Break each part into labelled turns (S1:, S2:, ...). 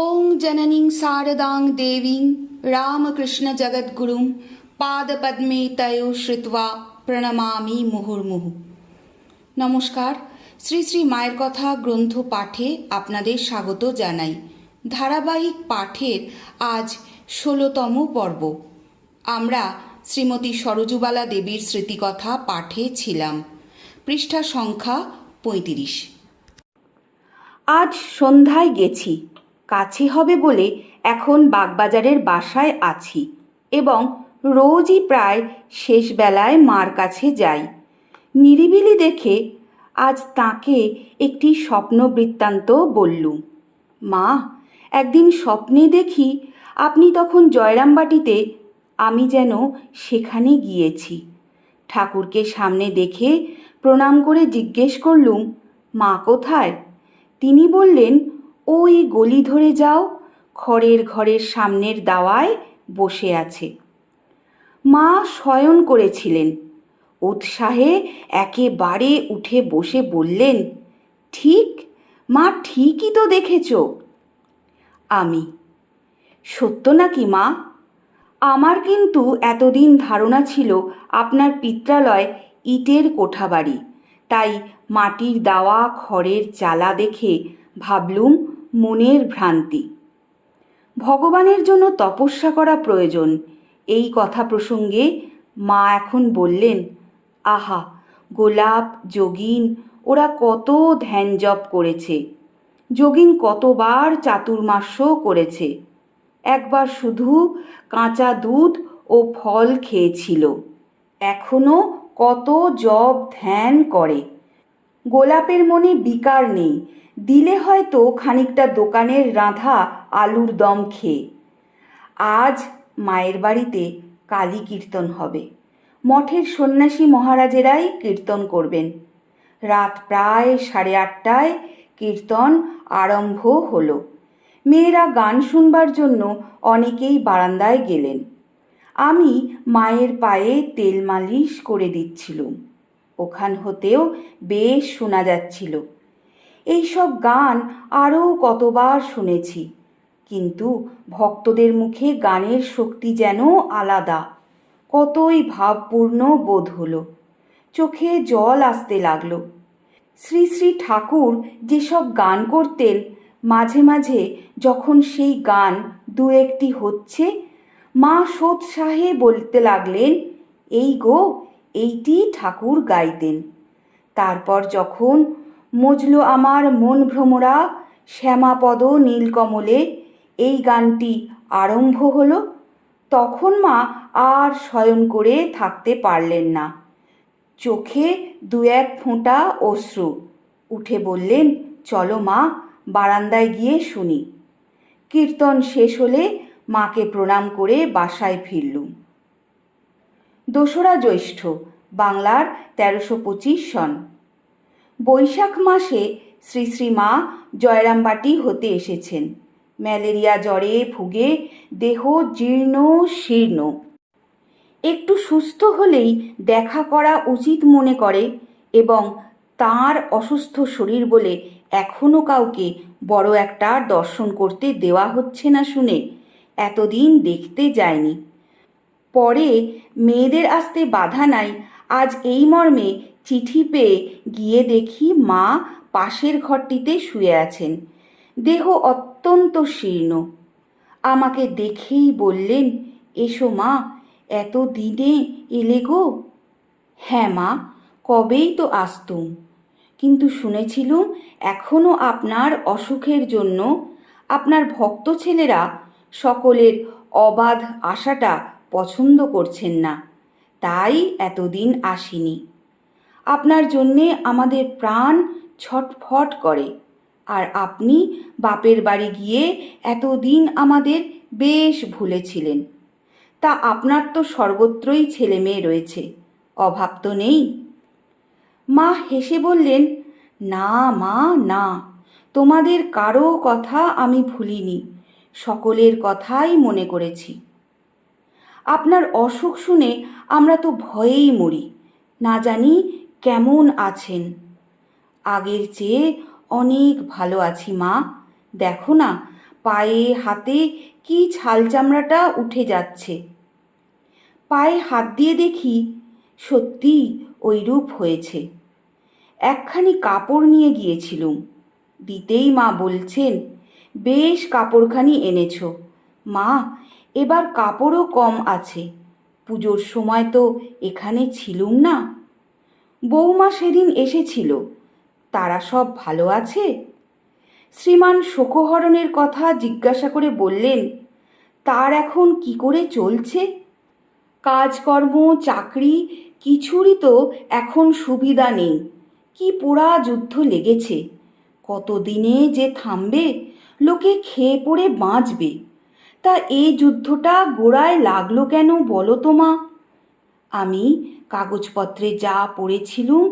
S1: ওং জননীং সারদাং দেবীং রামকৃষ্ণ জগদ্গুরুং পাদপদ্মে তয় শ্রুত্বা প্রণমামি মুহুর্মুহু নমস্কার শ্রী শ্রী মায়ের কথা গ্রন্থ পাঠে আপনাদের স্বাগত জানাই। ধারাবাহিক পাঠের আজ ষোলোতম পর্ব। আমরা শ্রীমতী সরজুবালা দেবীর স্মৃতিকথা পাঠে ছিলাম। পৃষ্ঠা সংখ্যা পঁয়ত্রিশ। আজ সন্ধ্যায় গেছি। কাছে হবে বলে এখন বাগবাজারের বাসায় আছি এবং রোজই প্রায় শেষ বেলায় মার কাছে যাই। নিরিবিলি দেখে আজ তাকে একটি স্বপ্ন বৃত্তান্ত বললুম, মা, একদিন স্বপ্নে দেখি আপনি তখন জয়রামবাটিতে, আমি যেন সেখানে গিয়েছি ঠাকুরকে সামনে দেখে প্রণাম করে জিজ্ঞেস করলুম, মা কোথায় তিনি বললেন ওই গলি ধরে যাও, খড়ের ঘরের সামনের দাওয়ায় বসে আছে। মা শয়ন করেছিলেন। উৎসাহে একেবারে উঠে বসে বললেন, ঠিক? মা ঠিকই তো দেখেছ। আমি, সত্য নাকি মা? আমার কিন্তু এতদিন ধারণা ছিল আপনার পিত্রালয় ইটের কোঠাবাড়ি, তাই মাটির দাওয়া, খড়ের চালা দেখে ভাবলুম মনের ভ্রান্তি। ভগবানের জন্য তপস্যা করা প্রয়োজন। এই কথা প্রসঙ্গে মা এখন বললেন, আহা, গোলাপ, যোগিন, ওরা কত ধ্যান জপ করেছে। যোগিন কতবার চাতুর্মাস্যও করেছে। একবার শুধু কাঁচা দুধ ও ফল খেয়েছিল। এখনও কত জপ ধ্যান করে। গোলাপের মনে বিকার নেই। দিলে হয়তো খানিকটা দোকানের রাঁধা আলুর দম খেয়ে। আজ মায়ের বাড়িতে কালী কীর্তন হবে। মঠের সন্ন্যাসী মহারাজেরাই কীর্তন করবেন। রাত প্রায় সাড়ে আটটায় কীর্তন আরম্ভ হলো। মেয়েরা গান শুনবার জন্য অনেকেই বারান্দায় গেলেন। আমি মায়ের পায়ে তেল মালিশ করে দিচ্ছিলুম। ওখান হতেও বেশ শোনা যাচ্ছিল। এইসব গান আরও কতবার শুনেছি, কিন্তু ভক্তদের মুখে গানের শক্তি যেন আলাদা, কতই ভাবপূর্ণ বোধ হলো। চোখে জল আসতে লাগল। শ্রী শ্রী ঠাকুর যেসব গান করতেন, মাঝে মাঝে যখন সেই গান দু একটি হচ্ছে, মা সোৎসাহে বলতে লাগলেন, এই গো এইটি ঠাকুর গাইতেন। তারপর যখন মজলো আমার মন ভ্রমরা শ্যামাপদ নীলকমলে এই গানটি আরম্ভ হলো, তখন মা আর শয়ন করে থাকতে পারলেন না। চোখে দু এক ফোঁটা অশ্রু। উঠে বললেন, চলো মা, বারান্দায় গিয়ে শুনি। কীর্তন শেষ হলে মাকে প্রণাম করে বাসায় ফিরলুম। দোসরা জ্যৈষ্ঠ, বাংলার তেরোশো পঁচিশ সন। বৈশাখ মাসে শ্রী শ্রী মা জয়রামবাটি হতে এসেছেন। ম্যালেরিয়া জ্বরে ভুগে দেহ জীর্ণ, শীর্ণ। একটু সুস্থ হলেই দেখা করা উচিত মনে করে এবং তার অসুস্থ শরীর বলে এখনও কাউকে বড় একটা দর্শন করতে দেওয়া হচ্ছে না শুনে এতদিন দেখতে যায়নি। পরে মেয়েদের আসতে বাধা নাই। আজ এই মর্মে চিঠি পেয়ে গিয়ে দেখি মা পাশের ঘরটিতে শুয়ে আছেন। দেহ অত্যন্ত শীর্ণ। আমাকে দেখেই বললেন, এসো মা, এত দিনে এলে গো? হ্যাঁ মা, কবেই তো আসতুম। কিন্তু শুনেছিলুম এখনও আপনার অসুখের জন্য আপনার ভক্ত ছেলেরা সকলের অবাধ আশাটা পছন্দ করছেন না। তাই এতদিন আসিনি। আপনার জন্যে আমাদের প্রাণ ছটফট করে। আর আপনি বাপের বাড়ি গিয়ে এতদিন আমাদের বেশ ভুলেছিলেন। তা আপনার তো সর্বত্রই ছেলে মেয়ে রয়েছে, অভাব তো নেই। মা হেসে বললেন, না মা, না। তোমাদের কারও কথা আমি ভুলিনি। সকলের কথাই মনে করেছি। আপনার অসুখ শুনে আমরা তো ভয়েই মরি। না জানি কেমন আছেন। আগের চেয়ে অনেক ভালো আছি মা। দেখো না, পায়ে, হাতে কি ছাল চামড়াটা উঠে যাচ্ছে। পায়ে হাত দিয়ে দেখি সত্যি ওইরূপ হয়েছে। একখানি কাপড় নিয়ে গিয়েছিলুম। দিতেই মা বলছেন, বেশ কাপড়খানি এনেছো। মা এবার কাপড়ও কম আছে। পুজোর সময় তো এখানে ছিলুম না। বৌমা সেদিন এসেছিল। তারা সব ভালো আছে? শ্রীমান শোকহরণের কথা জিজ্ঞাসা করে বললেন, তার এখন কি করে চলছে? কাজকর্ম, চাকরি, কিছুরই তো এখন সুবিধা নেই। কি পোড়া যুদ্ধ লেগেছে। কতদিনে যে থামবে, লোকে খেয়ে পড়ে বাঁচবে। তা এই যুদ্ধটা গোড়ায় লাগল কেন বলো তো মা? আমি কাগজপত্রে যা পড়েছিলুম,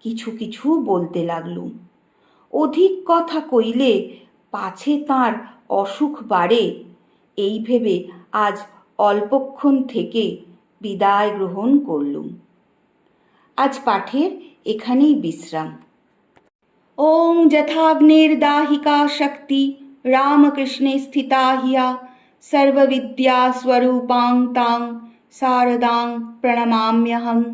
S1: কিছু কিছু বলতে লাগলুম। অধিক কথা কইলে পাছে তার অসুখ বাড়ে, এই ভেবে আজ অল্পক্ষণ থেকে বিদায় গ্রহণ করলুম। আজ পাঠের এখানেই বিশ্রাম। ওং যথাগ্নের দাহিকা শক্তি রামকৃষ্ণে স্থিতা হিয়া सर्वविद्यास्वरूपां तां शारदां प्रणमाम्यहम्।